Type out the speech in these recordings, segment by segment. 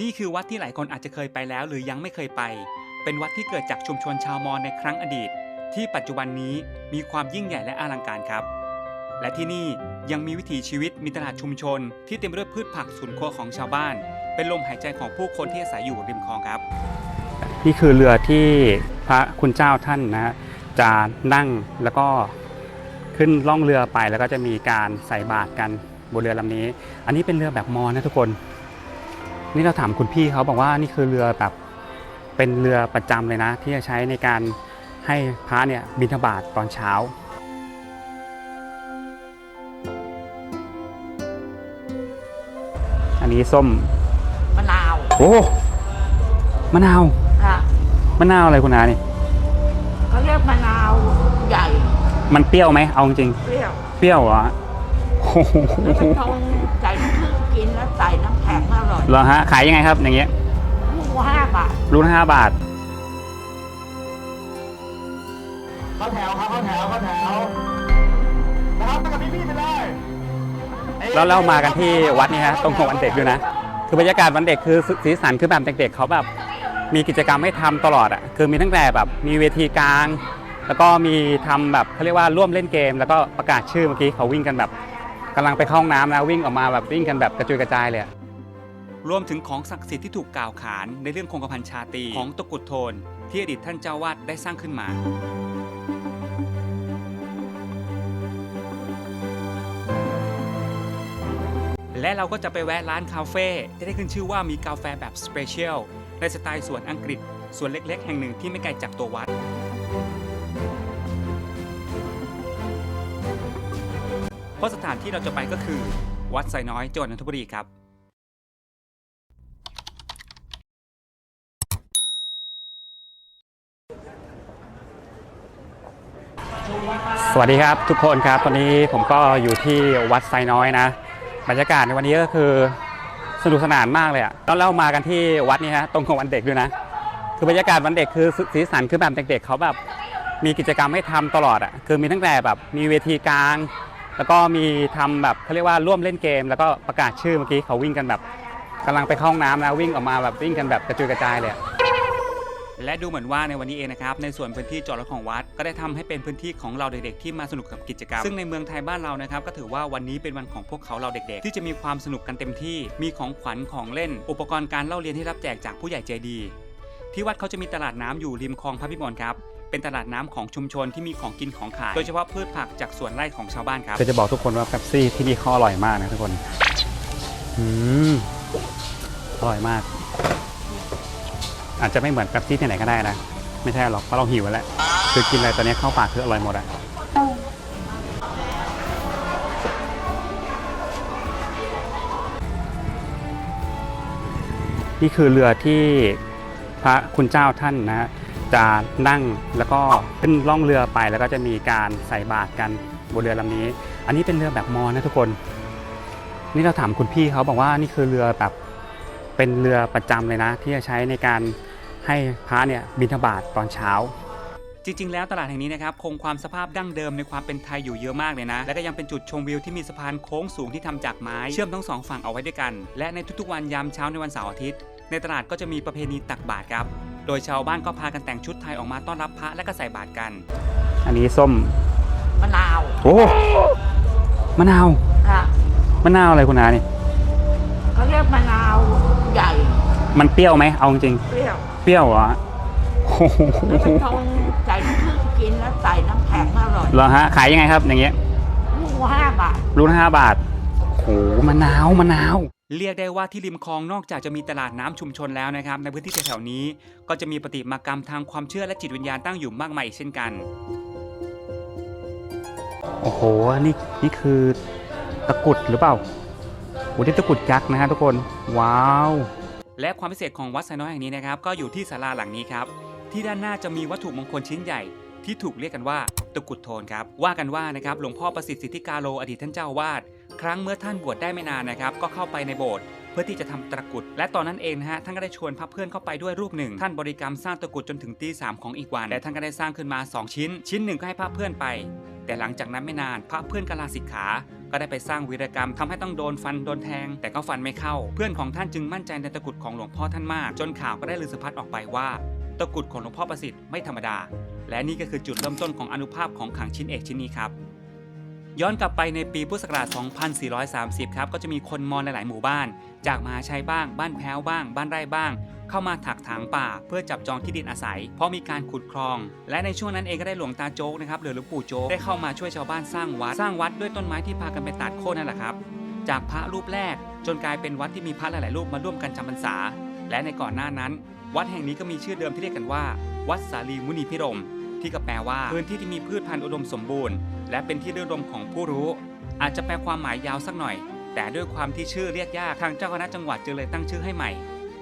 นี่คือวัดที่หลายคนอาจจะเคยไปแล้วหรือยังไม่เคยไป เป็นวัดที่เกิดจากชุมชนชาวมอญในครั้งอดีต ที่ปัจจุบันนี้มีความยิ่งใหญ่และอลังการครับ และที่นี่ยังมีวิถีชีวิตมีตลาดชุมชน ที่เต็มไปด้วยพืชผักสวนครัวของชาวบ้าน เป็นลมหายใจของผู้คนที่อาศัยอยู่ริมคลองครับ นี่คือเรือที่พระคุณเจ้าท่านนะจะนั่งแล้วก็ขึ้นล่องเรือไปแล้วก็จะมีการใส่บาตรกันบนเรือลำนี้ อันนี้เป็นเรือแบบมอญนะทุกคน นี่เราถามคุณพี่เขาบอกว่านี่คือเรือแบบเป็นเรือประจำเลยนะ ที่จะใช้ในการให้พระเนี่ยบิณฑบาตตอนเช้าอันนี้ส้มมะนาวโอ้มะนาวค่ะมะนาวอะไรคุณอานี่เขาเรียกมะนาวใหญ่ มันเปรี้ยวไหมเอาจริงเปรี้ยวเปรี้ยวเหรอโอ้โหแล้วมันทง เหรอฮะขายยังไงครับอย่างเงี้ยลูกห้าบาทรูละห้าบาท เข้าแถวครับเข้าแถวเข้าแถวนะครับไปกับพี่ๆไปเลยแล้วเรามากันที่วัดนี่ฮะตรงของวันเด็กด้วยนะ คือบรรยากาศวันเด็กคือสีสันคือแบบเด็กๆเขาแบบมีกิจกรรมให้ทำตลอดอะคือมีตั้งแต่แบบมีเวทีกลาง แล้วก็มีทำแบบเขาเรียกว่าร่วมเล่นเกม แล้วก็ประกาศชื่อเมื่อกี้เขาวิ่งกันแบบกำลังไปเข้าห้องน้ำนะวิ่งออกมาแบบวิ่งกันแบบกระจุยกระจายเลยอะ รวมถึงของศักดิ์สิทธิ์ที่ถูกกล่าวขานในเรื่องคงกระพันชาตีของตะกุดโทน ที่อดีตท่านเจ้าวาดได้สร้างขึ้นมาและเราก็จะไปแวะร้านคาเฟ่ที่ได้ขึ้นชื่อว่ามีกาแฟแบบสเปเชียลในสไตล์สวนอังกฤษสวนเล็ก ๆ แห่งหนึ่งที่ไม่ไกลจากตัววัด เพราะสถานที่เราจะไปก็คือ วัดไซน้อยจังหวัดนนทบุรีครับ วัสดีครับทุกคนครับตอนนี้ผมก็อยู่ที่วัดไซน้อยนะบรรยากาศในวันนี้ก็คือสนุกสนานมากเลยอะแล้วเรามากันที่วัดนี้ฮะตรงของวันเด็กด้วยนะ คือบรรยากาศวันเด็กคือสีสันคือแบบเด็กๆเขาแบบมีกิจกรรมให้ทำตลอดอะคือมีตั้งแต่แบบมีเวทีกลาง แล้วก็มีทำแบบเขาเรียกว่าร่วมเล่นเกม แล้วก็ประกาศชื่อเมื่อกี้เขาวิ่งกันแบบกำลังไปเข้าห้องน้ำนะวิ่งออกมาแบบวิ่งกันแบบกระจุยกระจายเลยอะ และดูเหมือนว่าในวันนี้เองนะครับในส่วนพื้นที่จอดรถของวัด ก็ได้ทำให้เป็นพื้นที่ของเราเด็กๆที่มาสนุกกับกิจกรรม ซึ่งในเมืองไทยบ้านเรานะครับก็ถือว่าวันนี้เป็นวันของพวกเขาเราเด็กๆ ที่จะมีความสนุกกันเต็มที่ มีของขวัญของเล่น อุปกรณ์การเล่าเรียนที่รับแจกจากผู้ใหญ่ใจดี ที่วัดเขาจะมีตลาดน้ำอยู่ริมคลองพระพิมลครับเป็นตลาดน้ำของชุมชนที่มีของกินของขาย โดยเฉพาะพืชผักจากสวนไร่ของชาวบ้านครับคือจะบอกทุกคนว่าเป๊ปซี่ที่นี่เขาอร่อยมากนะทุกคนอืมอร่อยมาก อาจจะไม่เหมือนเป๊ปซี่ที่ไหนก็ได้นะ ไม่ใช่หรอกเพราะเราหิวแล้วคือกินอะไรตอนนี้เข้าปากคืออร่อยหมดอะนี่คือเรือที่พระคุณเจ้าท่านนะจะนั่งแล้วก็ขึ้นล่องเรือไปแล้วก็จะมีการใส่บาตรกันบนเรือลำนี้ อันนี้เป็นเรือแบบมอญนะทุกคน นี่เราถามคุณพี่เขาบอกว่านี่คือเรือแบบเป็นเรือประจำเลยนะ ที่จะใช้ในการ ให้พระเนี่ยบิณฑบาตตอนเช้าจริง ๆ แล้วตลาดแห่งนี้นะครับคงความสภาพดั้งเดิมในความเป็นไทยอยู่เยอะมากเลยนะ และก็ยังเป็นจุดชมวิวที่มีสะพานโค้งสูงที่ทำจากไม้ เชื่อมทั้งสองฝั่งเอาไว้ด้วยกัน และในทุกๆวันยามเช้าในวันเสาร์อาทิตย์ ในตลาดก็จะมีประเพณีตักบาตรครับ โดยชาวบ้านก็พากันแต่งชุดไทยออกมาต้อนรับพระและก็ใส่บาตรกัน อันนี้ส้มมะนาวโอ้มะนาวค่ะมะนาวอะไรคุณอานี่เขาเรียกมะนาวใหญ่ มันเปรี้ยวไหมเอาจริงเปรี้ยวเปรี้ยวเหรอโอ้โหแล้วมันทงใส่น้ำผึ้งกินแล้วใส่น้ำแข็งอร่อยเหรอฮะขายยังไงครับอย่างเงี้ยลูกห้าบาทรูละห้าบาทโอ้โหมะนาวมะนาว เรียกได้ว่าที่ริมคลองนอกจากจะมีตลาดน้ำชุมชนแล้วนะครับ ในพื้นที่แถวๆนี้ก็จะมีปฏิมากรรมทางความเชื่อและจิตวิญญาณตั้งอยู่มากมายอีกเช่นกัน โอ้โห นี่นี่คือตะกรุดหรือเปล่าโอ้ที่ตะกรุดยักษ์นะฮะทุกคน ว้าว และความพิเศษของวัดไซน้อยแห่งนี้นะครับก็อยู่ที่ศาลาหลังนี้ครับที่ด้านหน้าจะมีวัตถุมงคลชิ้นใหญ่ ที่ถูกเรียกกันว่าตะกุดโทนครับว่ากันว่านะครับหลวงพ่อประสิทธิ์สิทธิกาโลอดีตท่านเจ้าวาดครั้งเมื่อท่านบวชได้ไม่นานนะครับก็เข้าไปในโบสถ์เพื่อที่จะทำตะกุดและตอนนั้นเองนะฮะท่านก็ได้ชวนพระเพื่อนเข้าไปด้วยรูปหนึ่ง ท่านบริกรรมสร้างตะกุดจนถึงตีสามของอีกวันและท่านก็ได้สร้างขึ้นมา 2 ชิ้น ชิ้นหนึ่งก็ให้พระเพื่อนไป แต่หลังจากนั้นไม่นานพระเพื่อนก็ลาสิกขา ก็ได้ไปสร้างวีรกรรมทำให้ต้องโดนฟันโดนแทง แต่ก็ฟันไม่เข้า เพื่อนของท่านจึงมั่นใจในตะกุดของหลวงพ่อท่านมาก จนข่าวก็ได้ลือสะพัดออกไปว่าตะกุดของหลวงพ่อประสิทธิ์ไม่ธรรมดา และนี่ก็คือจุดเริ่มต้นของอนุภาพของขังชิ้นเอกชิ้นนี้ครับย้อนกลับไปในปีพุทธศักราช 2430 ครับ ก็จะมีคนมอญหลาย ๆ หมู่บ้าน จากมหาชัยบ้าง บ้านแพ้วบ้าง บ้านไร่บ้าง เข้ามาถักถางป่า เพื่อจับจองที่ดินอาศัย เพราะมีการขุดคลอง และในช่วงนั้นเองก็ได้หลวงตาโจ๊กนะครับหรือหลวงปู่โจ๊กได้เข้ามาช่วยชาวบ้านสร้างวัด สร้างวัดด้วยต้นไม้ที่พากันไปตัดโค่นนั่นแหละครับ จากพระรูปแรกจนกลายเป็นวัดที่มีพระหลายๆรูปมาร่วมกันจำพรรษา และในก่อนหน้านั้น วัดแห่งนี้ก็มีชื่อเดิมที่เรียกกันว่า วัดสาลีมุนีพิรมที่ก็แปลว่าพื้นที่ที่มีพืชพันธุ์อุดมสมบูรณ์ และเป็นที่รื่นรมของผู้รู้ อาจจะแปลความหมายยาวสักหน่อย แต่ด้วยความที่ชื่อเรียกยากทางเจ้าคณะจังหวัดจึงเลยตั้งชื่อให้ใหม่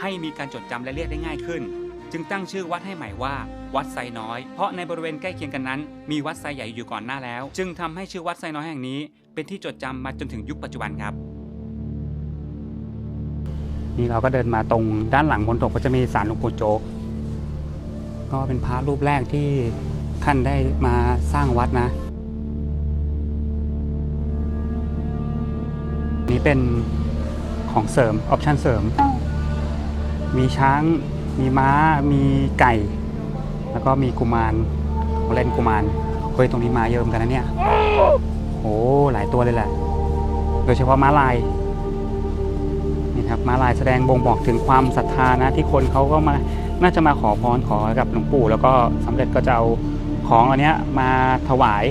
ให้มีการจดจำและเรียกได้ง่ายขึ้น จึงตั้งชื่อวัดให้ใหม่ว่า วัดไซน้อย เพราะในบริเวณใกล้เคียงกันนั้น มีวัดไซใหญ่อยู่ก่อนหน้าแล้ว จึงทำให้ชื่อวัดไซน้อยแห่งนี้ เป็นที่จดจำมาจนถึงยุคปัจจุบันครับนี่เราก็เดินมาตรงด้านหลังบนตกก็จะมีศาลหลวงปู่โจ๊กก็เป็นพระรูปแรกที่ท่านได้มาสร้างวัดนะ นี่เป็นของเสริม ออปชั่นเสริม มีช้าง มีม้า มีไก่ แล้วก็มีกุมารเล่นกุมารเฮ้ยตรงนี้มาเยอะเหมือนกันนะเนี่ยโอ้หลายตัวเลยแหละ โดยเฉพาะม้าลายนี่ครับม้าลายแสดงบ่งบอกถึงความศรัทธานะที่คนเขาก็มาน่าจะมาขอพรขอกับหลวงปู่ แล้วก็สำเร็จก็จะเอาของอันเนี้ยมาถวาย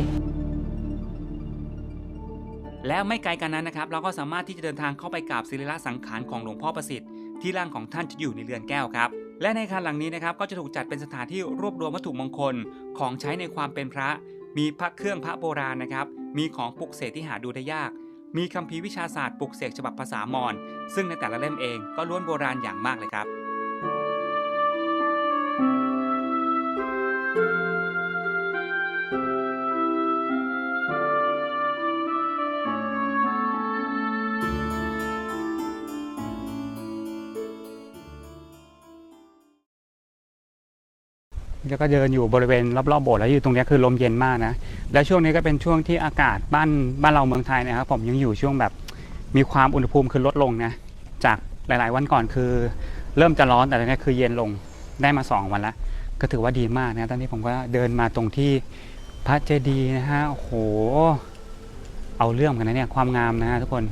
แล้วไม่ไกลกันนั้นนะครับ เราก็สามารถที่จะเดินทางเข้าไปกราบศิริละสังขารของหลวงพ่อประสิทธิ์ ที่ร่างของท่านจะอยู่ในเรือนแก้วครับ และในอาคารหลังนี้นะครับก็จะถูกจัดเป็นสถานที่รวบรวมวัตถุมงคลของใช้ในความเป็นพระ มีพระเครื่องพระโบราณนะครับ มีของปลุกเสกที่หาดูได้ยาก มีคัมภีร์วิชาศาสตร์ปลุกเสกฉบับภาษามอญซึ่งในแต่ละเล่มเองก็ล้วนโบราณอย่างมากเลยครับ แล้วก็เดินอยู่บริเวณรอบๆโบสถ์แล้วอยู่ตรงนี้คือลมเย็นมากนะ แล้วช่วงนี้ก็เป็นช่วงที่อากาศบ้านบ้านเราเมืองไทยนะครับ ผมยังอยู่ช่วงแบบมีความอุณหภูมิคือลดลงนะ จากหลาย ๆ วันก่อนคือ เริ่มจะร้อนแต่ตอนนี้คือเย็นลงได้มา 2 วันแล้วก็ถือว่าดีมากนะตอนนี้ผมก็เดินมาตรงที่พระเจดีย์นะฮะโอ้โห เอาเรื่องกันนะเนี่ยความงามนะฮะทุกคน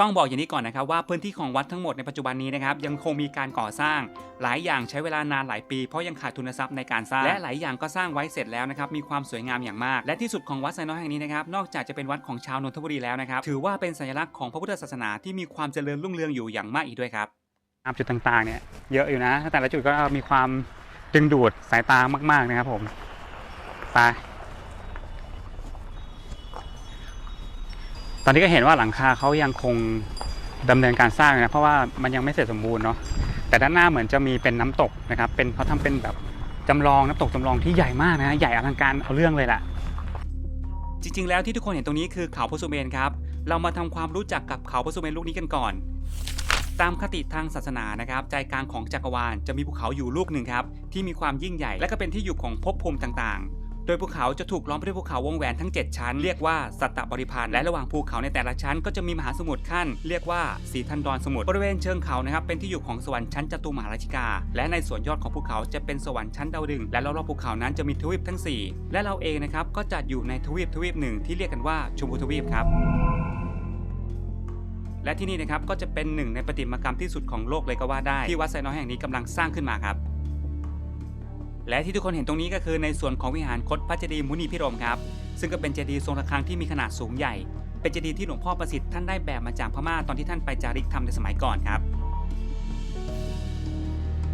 ต้องบอกอย่างนี้ก่อนนะครับว่าพื้นที่ของวัดทั้งหมดในปัจจุบันนี้นะครับยังคงมีการก่อสร้าง หลายอย่างใช้เวลานานหลายปี เพราะยังขาดทุนทรัพย์ในการสร้างและหลายอย่างก็สร้างไว้เสร็จแล้วนะครับมีความสวยงามอย่างมาก และที่สุดของวัดไซน้อยแห่งนี้นะครับนอกจากจะเป็นวัดของชาวนนทบุรีแล้วนะครับถือว่าเป็นสัญลักษณ์ของพระพุทธศาสนาที่มีความเจริญรุ่งเรืองอยู่อย่างมากอีกด้วยครับตามจุดต่างๆเนี่ยเยอะอยู่นะแต่ละจุดก็มีความดึงดูดสายตามาก ๆนะครับผมไป ตอนนี้ก็เห็นว่าหลังคาเขายังคงดำเนินการสร้างนะเพราะว่ามันยังไม่เสร็จสมบูรณ์เนาะแต่ด้านหน้าเหมือนจะมีเป็นน้ำตกนะครับ เป็นเขาทำเป็นแบบจำลองน้ำตกจำลองที่ใหญ่มากนะใหญ่อลังการเอาเรื่องเลยล่ะ จริง ๆ แล้วที่ทุกคนเห็นตรงนี้คือเขาพสุเมนครับ เรามาทำความรู้จักกับเขาพสุเมนลูกนี้กันก่อน ตามคติทางศาสนานะครับ ใจกลางของจักรวาลจะมีภูเขาอยู่ลูกหนึ่งครับ ที่มีความยิ่งใหญ่และก็เป็นที่อยู่ของภพภูมิต่างๆ โดยภูเขาจะถูกล้อมไปด้วยภูเขาวงแหวนทั้ง 7 ชั้น เรียกว่าสัตตบริพันธ์และระหว่างภูเขาในแต่ละชั้นก็จะมีมหาสมุทรขั้น เรียกว่าสีทันดรสมุทรบริเวณเชิงเขานะครับเป็นที่อยู่ของสวรรค์ชั้นจตุมหาราชิกา และในส่วนยอดของภูเขาจะเป็นสวรรค์ชั้นดาวดึงและรอบๆภูเขานั้นจะมีทวีปทั้ง 4 และเราเองนะครับก็จัดอยู่ในทวีปทวีปหนึ่งที่เรียกกันว่าชมพูทวีปครับและที่นี่นะครับก็จะเป็นหนึ่งในประติมากรรมที่สุดของโลกเลยก็ว่าได้ที่วัดไซน้อยแห่งนี้กำลังสร้างขึ้นมาครับ และที่ทุกคนเห็นตรงนี้ก็คือในส่วนของวิหารคดพระเจดีย์มุนีพิรมครับ ซึ่งก็เป็นเจดีย์ทรงระฆังที่มีขนาดสูงใหญ่ เป็นเจดีย์ที่หลวงพ่อประสิทธิ์ท่านได้แบบมาจากพม่าตอนที่ท่านไปจาริกธรรมในสมัยก่อนครับ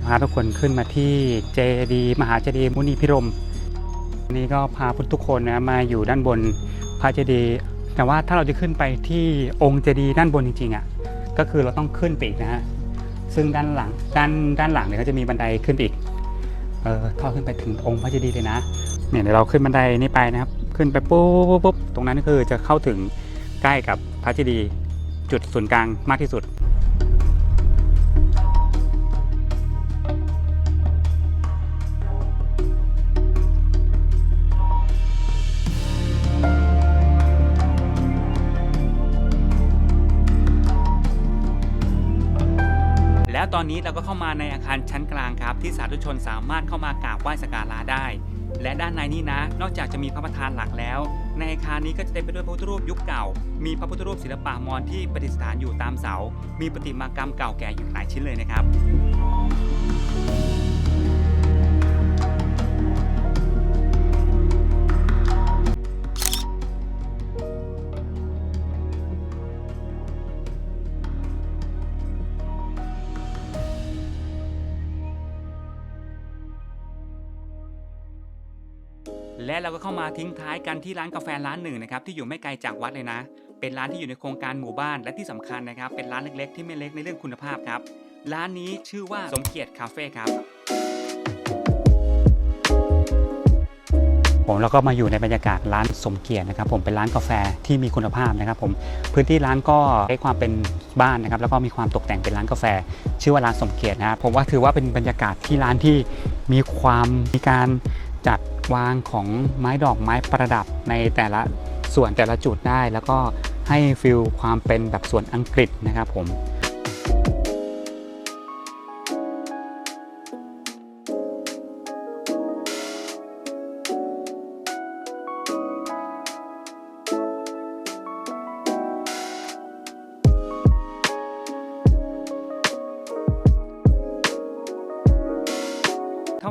พาทุกคนขึ้นมาที่เจดีย์มหาเจดีย์มุนีพิรมนี้ก็พาทุกคนนะมาอยู่ด้านบนพระเจดีย์แต่ว่าถ้าเราจะขึ้นไปที่องค์เจดีย์ด้านบนจริงๆอะก็คือเราต้องขึ้นไปอีกนะฮะซึ่งด้านหลังด้านด้านหลังเนี่ยก็จะมีบันไดขึ้นปอีก เออทอดขึ้นไปถึงองค์พระเจดีย์เลยนะเนี่ยเดี๋ยวเราขึ้นบันไดนี้ไปนะครับ ขึ้นไปปุ๊บปุ๊บปุ๊บตรงนั้นคือจะเข้าถึงใกล้กับพระเจดีย์จุดศูนย์กลางมากที่สุด อนนี้เราก็เข้ามาในอาคารชั้นกลางครับ ที่สาธุชนสามารถเข้ามากราบไหว้สักการะได้ และด้านในนี้นะ นอกจากจะมีพระประธานหลักแล้ว ในอาคารนี้ก็จะเต็มไปด้วยพระพุทธรูปยุคเก่า มีพระพุทธรูปศิลปะมอญที่ประดิษฐานอยู่ตามเสา มีประติมากรรมเก่าแก่อยู่หลายชิ้นเลยนะครับ และเราก็เข้ามาทิ้งท้ายกันที่ร้านกาแฟร้านหนึ่งนะครับที่อยู่ไม่ไกลจากวัดเลยนะ เป็นร้านที่อยู่ในโครงการหมู่บ้านและที่สำคัญนะครับ เป็นร้านเล็กๆ ที่ไม่เล็กในเรื่องคุณภาพครับ ร้านนี้ชื่อว่าสมเกียรติคาเฟ่ครับผมแล้วก็มาอยู่ในบรรยากาศร้านสมเกียรตินะครับ ผมเป็นร้านกาแฟที่มีคุณภาพนะครับ ผมพื้นที่ร้านก็ให้ความเป็นบ้านนะครับ แล้วก็มีความตกแต่งเป็นร้านกาแฟ ชื่อว่าร้านสมเกียรตินะครับผมว่าถือว่าเป็นบรรยากาศที่ร้านที่มีความมีการจัดวางของไม้ดอกไม้ประดับในแต่ละส่วนแต่ละจุดได้ แล้วก็ให้ฟิลความเป็นแบบส่วนอังกฤษนะครับผม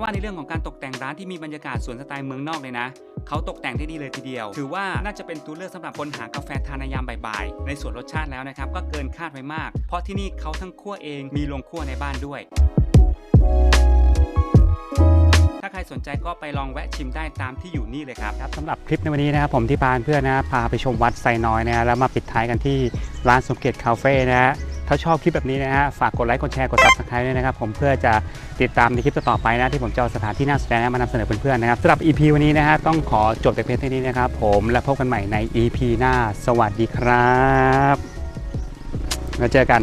ว่าในเรื่องของการตกแต่งร้านที่มีบรรยากาศสวนสไตล์เมืองนอกเลยนะ เขาตกแต่งได้ดีเลยทีเดียว ถือว่าน่าจะเป็นตัวเลือกสำหรับคนหากาแฟทานในยามบ่ายๆ ในส่วนรสชาติแล้วนะครับ ก็เกินคาดไว้มาก เพราะที่นี่เขาทั้งคั่วเองมีโรงคั่วในบ้านด้วย ถ้าใครสนใจก็ไปลองแวะชิมได้ตามที่อยู่นี่เลยครับครับสำหรับคลิปในวันนี้นะครับผมที่พานเพื่อนนะพาไปชมวัดไซน้อยนะแล้วมาปิดท้ายกันที่ร้านสมเกตคาเฟ่นะฮะ ถ้าชอบคลิปแบบนี้นะฮะฝากกดไลค์กดแชร์กด subscribe ด้วยนะครับผมเพื่อจะติดตามในคลิปต่อไปนะที่ผมจะเอาสถานที่น่าสนใจมานำเสนอเพื่อนๆนะครับสำหรับ EP วันนี้นะฮะต้องขอจบแต่เพียงเท่านี้นะครับผมและพบกันใหม่ใน EP หน้า สวัสดีครับแล้วเจอกัน